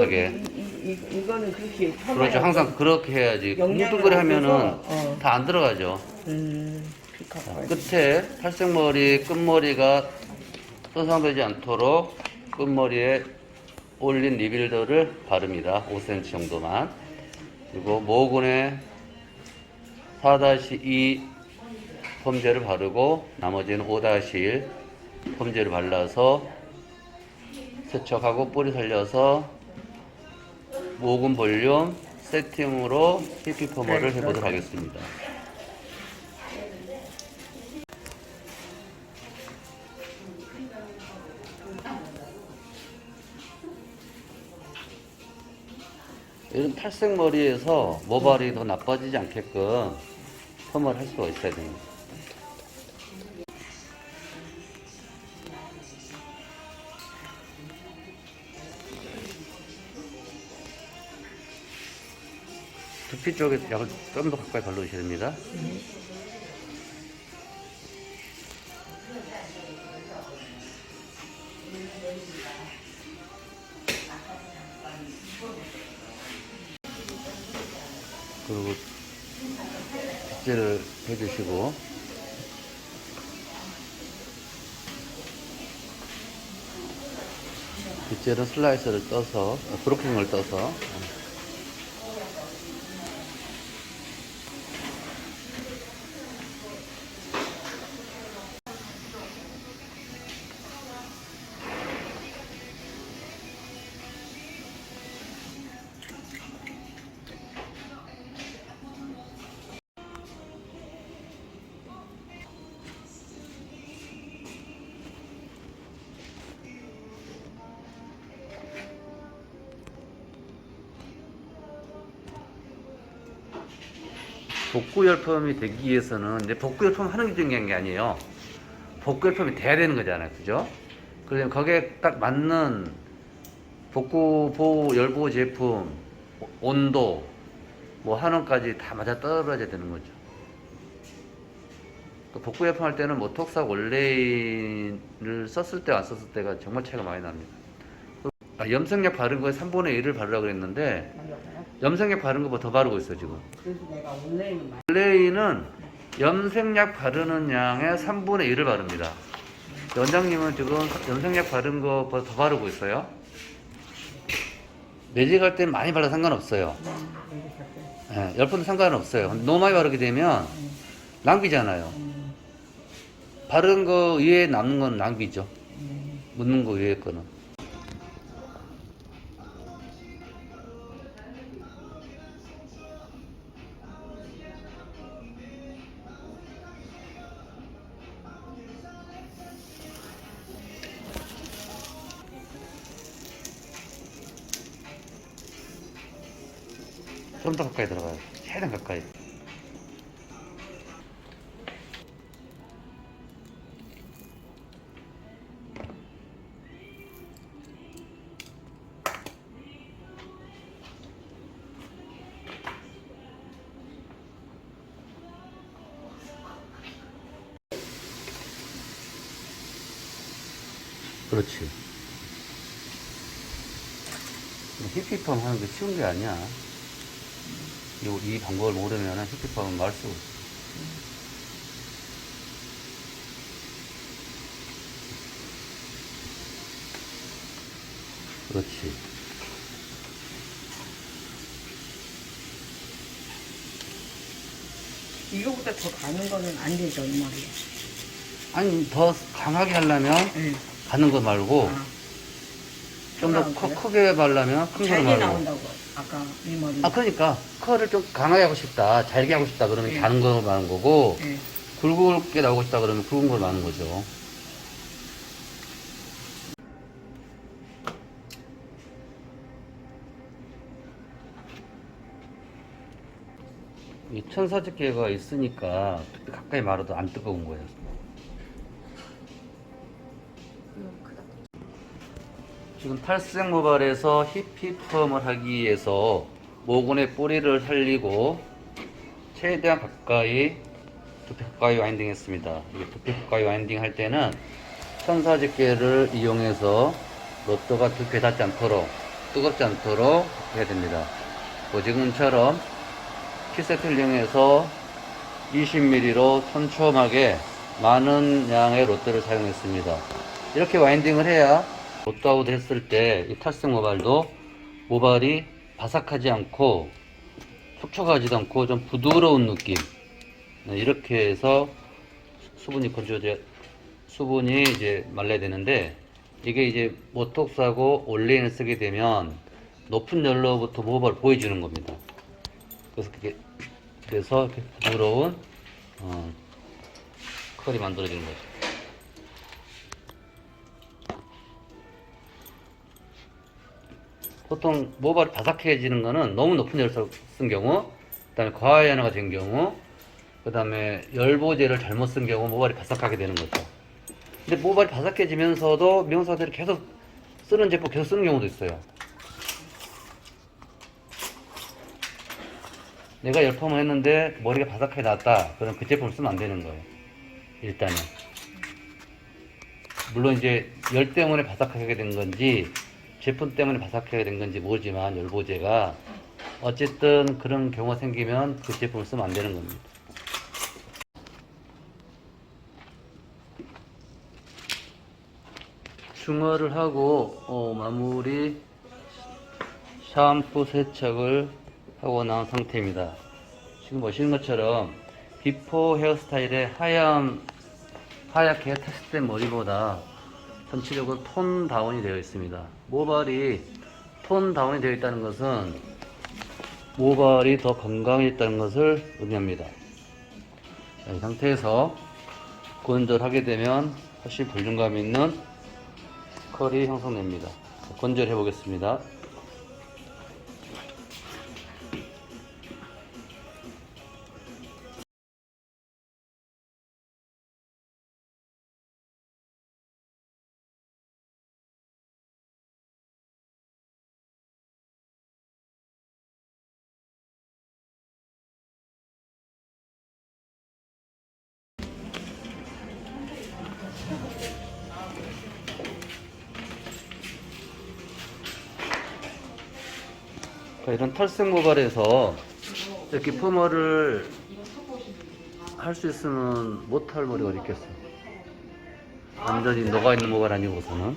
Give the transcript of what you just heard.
하게. 이, 이, 이거는 그렇게 그렇죠. 항상 그렇게 해야지. 영양을 뭉뚱그리 하면은 어. 다 안 들어가죠. 음, 피카 자, 끝에 탈색머리 끝머리가 손상되지 않도록 끝머리에 올린 리빌더를 바릅니다. 5cm 정도만. 그리고 모근에 4-2 폼제를 바르고 나머지는 5-1 폼제를 발라서 세척하고 뿌리 살려서 모근 볼륨 세팅으로 히피 포머를 네, 해보도록. 하겠습니다. 이런 탈색 머리에서 모발이 더 나빠지지 않게끔 펌을 할 수가 있어야 됩니다. 피 쪽에 약을 좀 더 가까이 발라주셔야 됩니다. 그리고 빗질을 해주시고 빗질은 슬라이스를 떠서 어, 브로킹을 떠서 복구열펌이 되기 위해서는 이제 복구열펌 하는 게 중요한 게 아니에요. 복구열펌이 돼야 되는 거잖아요. 그죠? 그러면 거기에 딱 맞는 복구 보호 열보호 제품 온도 뭐 한원까지 다 맞아 떨어져야 되는 거죠. 또 복구열펌 할 때는 뭐 톡삭 원레인을 썼을 때와 안 썼을 때가 정말 차이가 많이 납니다. 아, 염색약 바른 거에 3분의 1을 바르라고 그랬는데 염색약 바른 거보다 더 바르고 있어 지금. 그래서 내가 온라인 많이 원래는 염색약 바르는 양의 3분의 1을 바릅니다. 원장님은 지금 염색약 바른 거보다 더 바르고 있어요. 매직할 땐 많이 발라 상관없어요. 예, 열 번도 상관없어요. 너무 많이 바르게 되면 낭비잖아요. 바른 거 위에 남는 건 낭비죠. 묻는 거 위에 거는. 좀더 가까이 들어가요. 최대한 가까이. 그렇지. 히피펌 하는 게 쉬운 게 아니야. 이, 이 방법을 모르면 히피펌은 말 수가 없어. 그렇지. 이거보다 더 가는 거는 안 되죠 이 말이야. 아니, 더 강하게 하려면 네. 가는 거 말고, 아, 좀 더? 크게 바르려면 큰거 잘게 말고. 나온다고 아까 이 머리. 아, 그러니까, 컬을 좀 강하게 하고 싶다, 잘게 하고 싶다, 그러면 네. 가는 거 말하는 거고, 네. 굵게 나오고 싶다, 그러면 굵은 걸 말하는 거죠. 이 천사집게가 있으니까 가까이 말아도 안 뜨거운 거예요. 지금 탈색 모발에서 히피펌을 하기 위해서 모근의 뿌리를 살리고 최대한 가까이 두피 가까이 와인딩 했습니다. 이게 두피 가까이 와인딩 할 때는 천사 집게를 이용해서 로또가 두피에 닿지 않도록 뜨겁지 않도록 해야 됩니다. 뭐 지금처럼 키세트를 이용해서 20mm로 촘촘하게 많은 양의 롯데를 사용했습니다. 이렇게 와인딩을 해야 롯다우드 했을 때 이 탈색 모발도 모발이 바삭하지 않고 촉촉하지도 않고 좀 부드러운 느낌 네, 이렇게 해서 수분이 건조제 수분이 이제 말라야 되는데 이게 이제 모톡스하고 올레인을 쓰게 되면 높은 열로부터 모발을 보여주는 겁니다. 그래서 그게 그래서 이렇게 부드러운 어, 컬이 만들어지는 거죠. 보통 모발이 바삭해지는 거는 너무 높은 열을 쓴 경우, 그 다음에 과연화가 된 경우, 그 다음에 열보제를 잘못 쓴 경우 모발이 바삭하게 되는 거죠. 근데 모발이 바삭해지면서도 미용사들이 계속 쓰는 제품 계속 쓰는 경우도 있어요. 내가 열펌을 했는데 머리가 바삭하게 났다. 그럼 그 제품을 쓰면 안 되는 거예요. 일단은. 물론 이제 열 때문에 바삭하게 된 건지 제품 때문에 바삭하게 된 건지 모르지만 열보제가 어쨌든 그런 경우가 생기면 그 제품을 쓰면 안 되는 겁니다. 중화를 하고 어, 마무리 샴푸 세척을 하고 나온 상태입니다. 지금 보시는 것처럼 비포 헤어스타일의 하얀 하얗게 테스트된 머리보다 전체적으로 톤 다운이 되어 있습니다. 모발이 톤 다운이 되어 있다는 것은 모발이 더 건강해졌다는 것을 의미합니다. 자, 이 상태에서 건조하게 되면 훨씬 볼륨감 있는 컬이 형성됩니다. 건조를 해보겠습니다. 이런 털색 모발에서 이렇게 펌어를 할 수 있으면 못할 머리가 어디 있겠어. 완전히 녹아있는 모발 아니고서는.